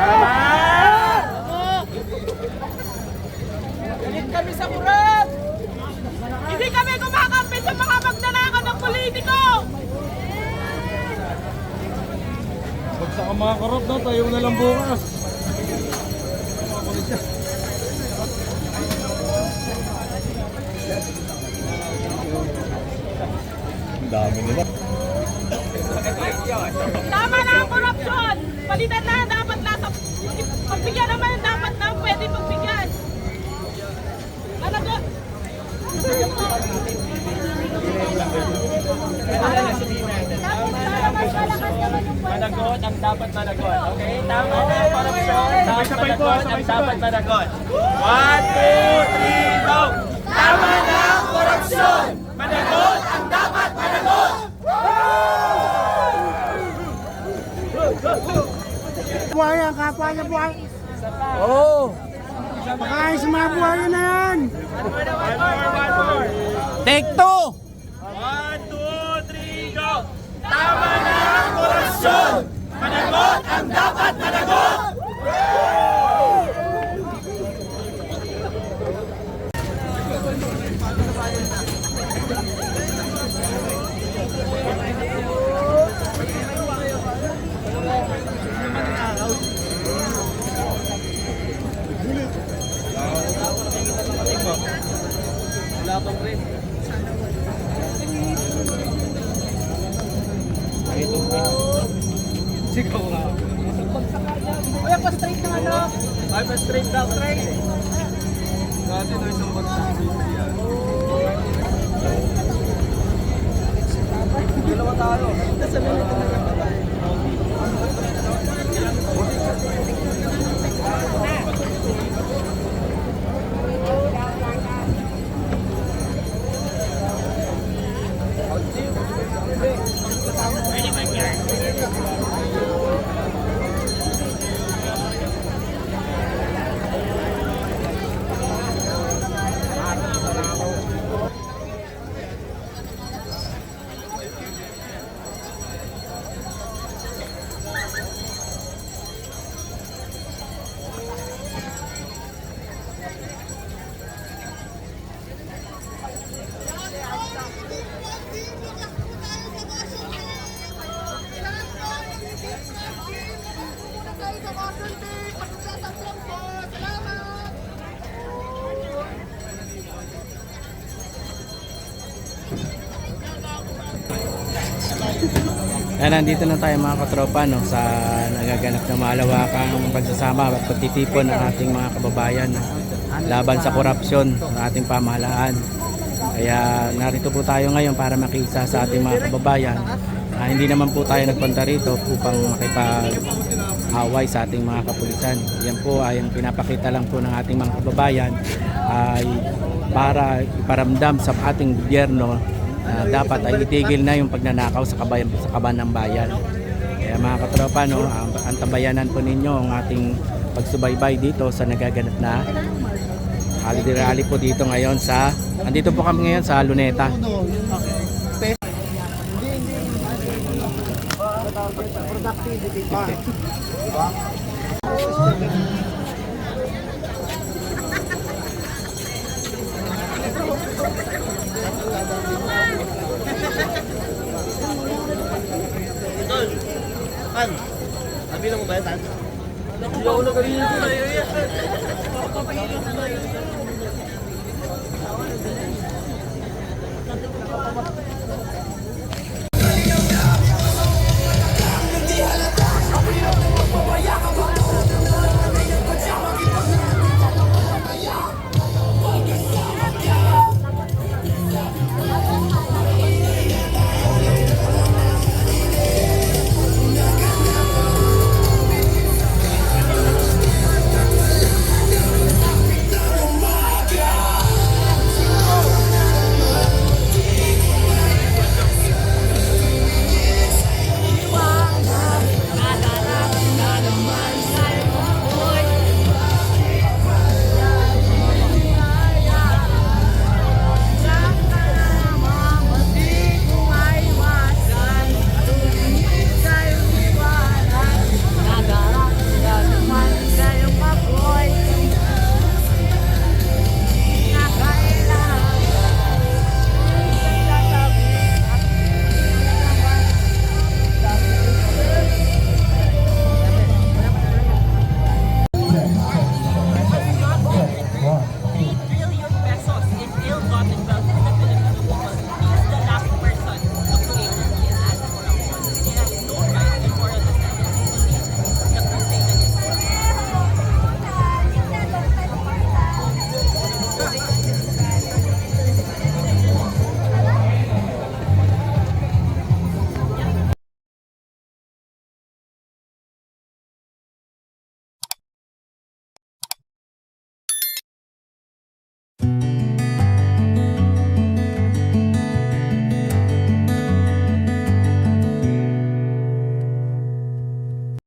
Mama! Galit kami sa! Hindi kami kumakampi sa mga magnanakaw ng politiko! Bagsak ang mga korot na, tayo na lang bukas. Ang dami nila. Tama na ang korupsyon. Dapat managot ang dapat. One, two, three, go! Tama na korupsyon! Managot ang dapat managot! Buhay ang kapwa niya buhay. Oo. Oh. Makain sa mga buhay na yan. Take two. One, two, three, go! Tama na ang korupsyon! Managot ang dapat managot! Kuya, pa-straight na ano. Ay, pa straight daw, straight. Dati na isang bagsak yan. Dalawa tayo. Ayan, nandito na tayo mga katropa no, sa nagaganap na malawakang pagsasama at pagtitipon ng ating mga kababayan laban sa korupsyon ng ating pamahalaan. Kaya narito po tayo ngayon para makisa sa ating mga kababayan. Ah, hindi naman po tayo nagpunta rito upang makipag-away sa ating mga kapulisan. Yan po ay ang pinapakita lang po ng ating mga kababayan ay para iparamdam sa ating gobyerno na dapat ay itigil na yung pagnanakaw sa kabayan sa kaban ng bayan. Kaya mga katropa no, ang, ang tabayanan po ninyo ang ating pagsubaybay dito sa nagaganap na holiday rally po dito ngayon sa andito po kami ngayon sa Luneta. Productivity pa. Tan, sabi mo ba yan, Tan? Hindi ako nagalinis ko na yun.